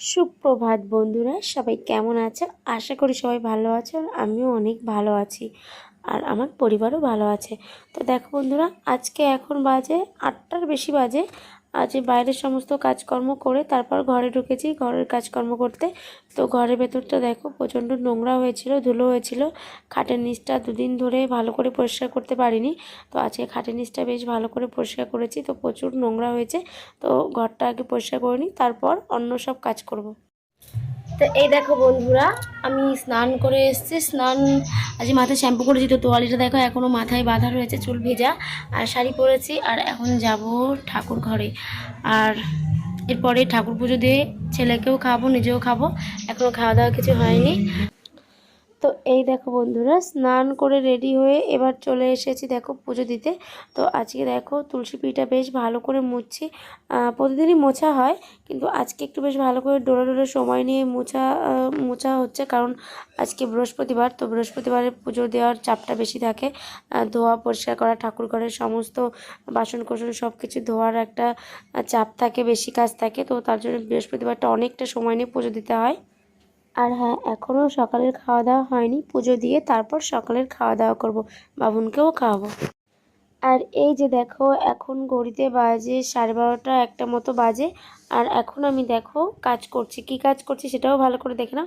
সুপ্রভাত বন্ধুরা, সবাই কেমন আছে? আশা করি সবাই ভালো আছে আর আমিও অনেক ভালো আছি আর আমার পরিবারও ভালো আছে। তো দেখো বন্ধুরা, আজকে এখন বাজে আটটার বেশি বাজে আজ বাইরের সমস্ত কাজকর্ম করে তারপর ঘরে ঢুকেছি। ঘরের কাজকর্ম করতে। তো ঘরের ভেতরটা দেখো, প্রচণ্ড নোংরা হয়েছিল, ধুলো হয়েছিল। খাটের নিচটা দুদিন ধরে ভালো করে পরিষ্কার করতে পারিনি। তো আজকে খাটের নিচটা বেশ ভালো করে পরিষ্কার করেছি। তো প্রচুর নোংরা হয়েছে। তো ঘরটা আগে পরিষ্কার করে নিই, তারপর অন্য সব কাজ করব। তো এই দেখো বন্ধুরা, আমি স্নান করে এসেছি। স্নান আজ মাথায় শ্যাম্পু করেছি তো তোয়ালিটা দেখো এখনও মাথায় বাঁধা রয়েছে চুল ভেজা। আর শাড়ি পরেছি, আর এখন যাব ঠাকুর ঘরে। আর এরপরে ঠাকুর পুজো দিয়ে ছেলেকেও খাব নিজেও খাব এখনও খাওয়া দাওয়া কিছু হয়নি। তো এই দেখো বন্ধুরা, স্নান করে রেডি হয়ে এবার চলে এসেছি দেখো পুজো দিতে। তো আজকে দেখো তুলসী পিঠা বেশ ভালো করে মুছছি। প্রতিদিনই মোছা হয়, কিন্তু আজকে একটু বেশ ভালো করে ডোলে ডোলে সময় নিয়ে মোছা মোছা হচ্ছে। কারণ আজকে বৃহস্পতিবার, তো বৃহস্পতিবারে পুজো দেওয়ার চাপটা বেশি থাকে। ধোয়া পরিষ্কার করা, ঠাকুর ঘরের সমস্ত বাসন কোসন সব কিছু ধোয়ার একটা চাপ থাকে, বেশি কাজ থাকে। তো তার জন্য বৃহস্পতিবারটা অনেকটা সময় নিয়ে পুজো দিতে হয়। আর হ্যাঁ এখনও সকালের খাওয়া দাওয়া হয়নি। পুজো দিয়ে তারপর সকালের খাওয়া দাওয়া করব। বাবুনকেও খাওয়াবো। আর এই যে দেখো, এখন ঘড়িতে বাজে সাড়ে বারোটা একটা মতো বাজে। আর এখন আমি দেখো কাজ করছি। কি কাজ করছি সেটাও ভালো করে দেখে না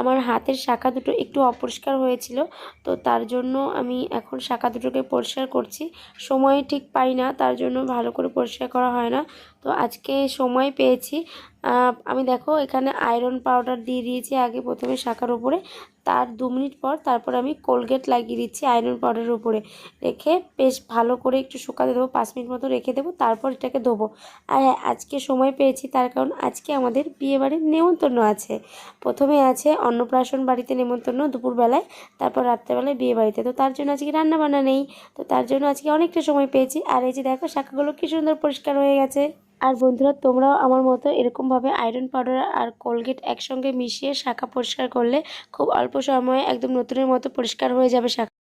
আমার হাতের শাখা দুটো একটু অপরিষ্কার হয়েছিল, তো তার জন্য আমি এখন শাখা দুটোকে পরিষ্কার করছি। সময় ঠিক পাই না, তার জন্য ভালো করে পরিষ্কার করা হয় না। তো আজকে সময় পেয়েছি। আমি দেখো এখানে আয়রন পাউডার দিয়ে দিয়েছি আগে প্রথমে শাখার উপরে। তার দু মিনিট পর তারপর আমি কোলগেট লাগিয়ে দিচ্ছি আয়রন পাউডারের উপরে। রেখে বেশ ভালো করে একটু শুকাতে দেবো, পাঁচ মিনিট মতো রেখে দেবো, তারপর এটাকে ধোবো। আর হ্যাঁ আজকে সময় পেয়েছি তার কারণ আজকে আমাদের বিয়েবাড়ির নেমন্তন্ন আছে। প্রথমে আছে অন্নপ্রাশন বাড়িতে নেমন্তন্ন দুপুরবেলায়, তারপর রাত্রেবেলায় বিয়ে বাড়িতে। তো তার জন্য আজকে রান্না বান্না নেই, তো তার জন্য আজকে অনেকটা সময় পেয়েছি। আর এই যে দেখো, শাখাগুলো কী সুন্দর পরিষ্কার হয়ে গেছে। আর বন্ধুরা, তোমরাও আমার মতো এরকমভাবে আয়রন পাউডার আর কোলগেট একসঙ্গে মিশিয়ে শাখা পরিষ্কার করলে খুব অল্প সময়ে একদম নতুনের মতো পরিষ্কার হয়ে যাবে শাখা।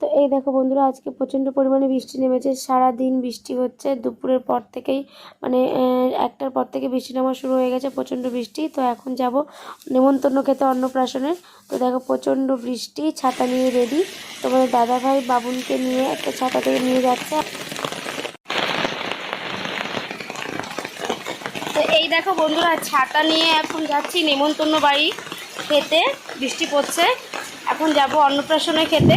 তো এই দেখো বন্ধুরা, আজকে প্রচণ্ড পরিমাণে বৃষ্টি নেমেছে সারা দিন বৃষ্টি হচ্ছে, দুপুরের পর থেকেই মানে একটার পর থেকে বৃষ্টি নামা শুরু হয়ে গেছে, প্রচণ্ড বৃষ্টি। তো এখন যাব নেমন্তন্ন খেতে অন্নপ্রাশনের তো দেখো প্রচণ্ড বৃষ্টি, ছাতা নিয়ে রেডি তোমাদের দাদা ভাই বাবুনকে নিয়ে একটা ছাতা থেকে নিয়ে যাচ্ছে তো এই দেখো বন্ধুরা, ছাতা নিয়ে এখন যাচ্ছি নেমন্তন্ন বাড়ি খেতে। বৃষ্টি পড়ছে। এখন যাব অন্নপ্রাশনে খেতে।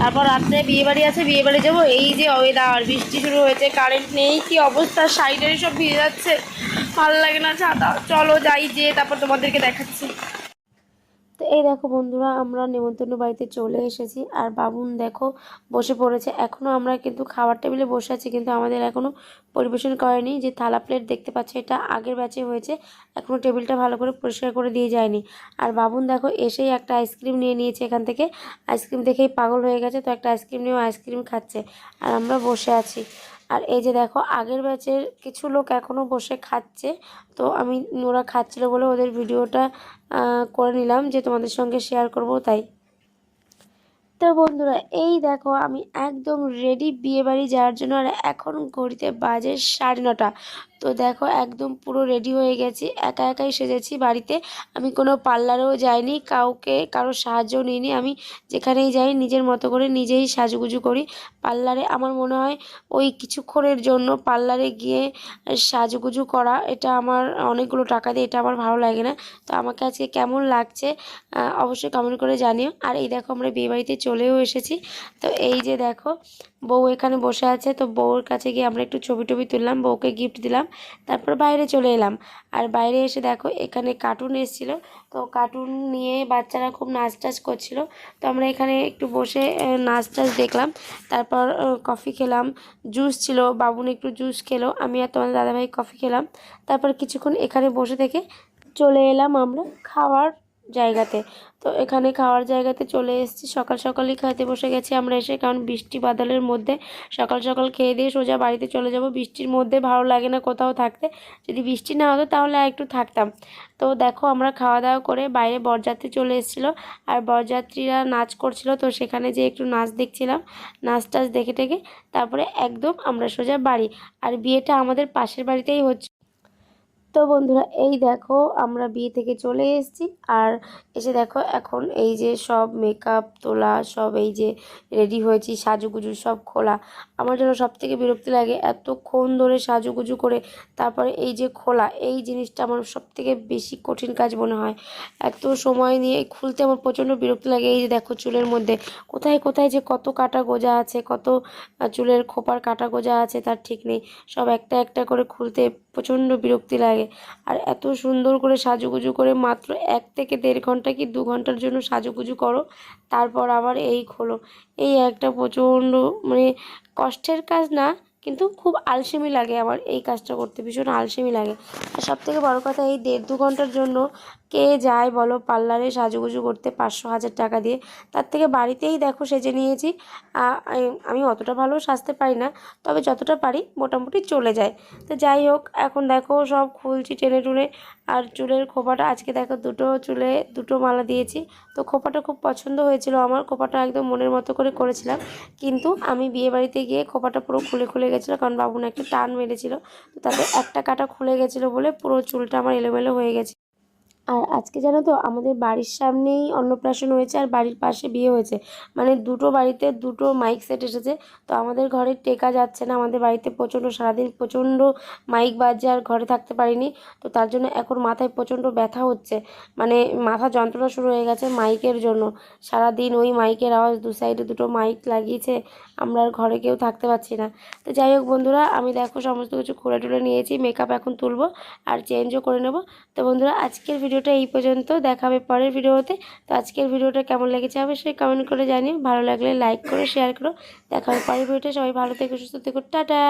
তারপর রাত্রে বিয়েবাড়ি আছে, বিয়েবাড়ি যাব। এই যে ওয়েদার বৃষ্টি শুরু হয়েছে কারেন্ট নেই, কি অবস্থা? সাইডের সব ভিজে যাচ্ছে। ভালো লাগে না ছাতা। চলো যাই যে তারপর তোমাদেরকে দেখাচ্ছি। তো এই দেখো বন্ধুরা, আমরা নেমন্তন্ন বাড়িতে চলে এসেছি। আর বাবুন দেখো বসে পড়েছে। এখনও আমরা কিন্তু খাবার টেবিলে বসে আছি, কিন্তু আমাদের এখনও পরিবেশন করেনি। যে থালা প্লেট দেখতে পাচ্ছ, এটা আগের ব্যাচে হয়েছে। এখনও টেবিলটা ভালো করে পরিষ্কার করে দিয়ে যায়নি। আর বাবুন দেখো এসেই একটা আইসক্রিম নিয়ে নিয়েছে এখান থেকে। আইসক্রিম দেখেই পাগল হয়ে গেছে, তো একটা আইসক্রিম নিয়েও আইসক্রিম খাচ্ছে। আর আমরা বসে আছি। আর এই যে দেখো, আগের ব্যাচের কিছু লোক এখনও বসে খাচ্ছে। তো আমি, ওরা খাচ্ছিল বলে ওদের ভিডিওটা করে নিলাম যে তোমাদের সঙ্গে শেয়ার করব, তাই। তো বন্ধুরা, এই দেখো, আমি একদম রেডি বিয়েবাড়ি যাওয়ার জন্য, আর এখন ঘড়িতে বাজে সাড়ে নটা। তো দেখো, একদম পুরো রেডি হয়ে গেছি। একা একাই সেজেছি বাড়িতে। আমি কোনো পার্লারেও যাইনি, কাউকে কারও সাহায্য নিইনি। আমি যেখানেই যাই, নিজের মতো করে নিজেই সাজুগুজু করি। পার্লারে আমার মনে হয় ওই কিছুক্ষণের জন্য পার্লারে গিয়ে সাজুগুজু করা, এটা আমার অনেকগুলো টাকা দিয়ে এটা আমার ভালো লাগে না। তো আমাকে আজকে কেমন লাগছে অবশ্যই কমেন্ট করে জানিও। আর এই দেখো, আমরা বিয়েবাড়িতে চলেও এসেছি। তো এই যে দেখো, বউ এখানে বসে আছে। তো বউর কাছে গিয়ে আমরা একটু ছবি টবি তুললাম, বউকে গিফট দিলাম। তারপর বাইরে চলে এলাম। আর বাইরে এসে দেখো, এখানে কার্টুন এসেছিল। তো কার্টুন নিয়ে বাচ্চারা খুব নাচ টাচ করছিল। তো আমরা এখানে একটু বসে নাচ টাচ দেখলাম। তারপর কফি খেলাম। জুস ছিল। বাবুন একটু জুস খেলো। আমি আর তোমাদের দাদাভাই কফি খেলাম। তারপর কিছুক্ষণ এখানে বসে থেকে চলে এলাম আমরা খাওয়ার জায়গাতে। তো এখানে খাওয়ার জায়গাতে চলে এসেছি। সকাল সকালই খাইতে বসে গেছি আমরা এসে, কারণ বৃষ্টি বাদলের মধ্যে সকাল সকাল খেয়ে দিয়ে সোজা বাড়িতে চলে যাব। বৃষ্টির মধ্যে ভালো লাগে না কোথাও থাকতে। যদি বৃষ্টি না হতো তাহলে একটু থাকতাম। তো দেখো আমরা খাওয়া দাওয়া করে বাইরে বরযাত্রী চলে এসেছিল। আর বরযাত্রীরা নাচ করছিল। তো সেখানে যে একটু নাচ দেখছিলাম। নাচ টাচ দেখে টেকে তারপরে একদম আমরা সোজা বাড়ি। আর বিয়েটা আমাদের পাশের বাড়িতেই হচ্ছে তো বন্ধুরা, এই দেখো আমরা বিয়ে থেকে চলে এসেছি। আর এসে দেখো এখন এই যে সব মেকআপ তোলা, সব এই যে রেডি হয়েছি, সাজুগুজু সব খোলা। আমার জন্য সব থেকে বিরক্তি লাগে এতক্ষণ ধরে সাজুগুজু করে, তারপরে এই যে খোলা, এই জিনিসটা আমার সব থেকে বেশি কঠিন কাজ মনে হয়। এত সময় নিয়ে খুলতে আমার প্রচণ্ড বিরক্তি লাগে। এই যে দেখো চুলের মধ্যে, কোথায় কোথায় যে কত কাটা গোজা আছে, কত চুলের খোপার কাটা গোজা আছে, তার ঠিক নেই। সব একটা একটা করে খুলতে প্রচণ্ড বিরক্তি লাগে। আর এত সুন্দর করে সাজুগুজু করে মাত্র এক থেকে দেড় ঘণ্টা কি দু ঘণ্টার জন্য সাজুগুজু করো, তারপর আবার এই খোলো। এই একটা প্রচণ্ড মানে কষ্টের কাজ না, কিন্তু খুব আলসেমি লাগে আমার এই কাজটা করতে, ভীষণ আলসেমি লাগে। আর সব থেকে বড়ো কথা এই দেড় দু ঘণ্টার জন্য কে যায় বলো? পার্লারে সাজুগুজু করতে পাঁচশো হাজার টাকা দিয়ে। তার থেকে বাড়িতেই দেখো সেজে নিয়েছি। আমি অতটা ভালো সাজতে পারি না, তবে যতটা পারি মোটামুটি চলে যায়। তো যাই হোক, এখন দেখো সব খুলছি টেনে টুনে। আর চুলের খোপাটা, আজকে দেখো দুটো চুলে দুটো মালা দিয়েছি। তো খোপাটা খুব পছন্দ হয়েছিল আমার, খোপাটা একদম মনের মতো করে করেছিলাম। কিন্তু আমি বিয়ে বাড়িতে গিয়ে খোপাটা পুরো খুলে খুলে গেছিল, কারণ বাবুন একটা টান মেরেছিল। তো তাতে একটা কাটা খুলে গেছিল বলে পুরো চুলটা আমার এলোমেলো হয়ে গেছে। আর আজকে জানো তো আমাদের বাড়ির সামনেই অন্নপ্রাশন হয়েছে আর বাড়ির পাশে বিয়ে হয়েছে। মানে দুটো বাড়িতে দুটো মাইক সেট এসেছে। তো আমাদের ঘরে টেকা যাচ্ছে না। আমাদের বাড়িতে প্রচণ্ড, সারাদিন প্রচণ্ড মাইক বাজছে আর ঘরে থাকতে পারিনি। তো তার জন্য এখন মাথায় প্রচণ্ড ব্যথা হচ্ছে। মানে মাথা যন্ত্রণা শুরু হয়ে গেছে মাইকের জন্য। সারাদিন ওই মাইকের আওয়াজ, দু সাইডে দুটো মাইক লাগিয়েছে। আমরা আর ঘরে কেউ থাকতে পারছি না। তো যাই হোক বন্ধুরা, আমি দেখো সমস্ত কিছু খুলে টুলে নিয়েছি। মেকআপ এখন তুলবো আর চেঞ্জও করে নেব। তো বন্ধুরা, আজকের ভিডিওটা এই পর্যন্ত দেখাবে পরের ভিডিওতে। তো আজকের ভিডিওটা কেমন লেগেছে অবশ্যই কমেন্ট করে জানিও। ভালো লাগলে লাইক করো শেয়ার করো। দেখা হবে পরের ভিডিওটা সবাই ভালো থেকে, সুস্থ থেকো। টাটা!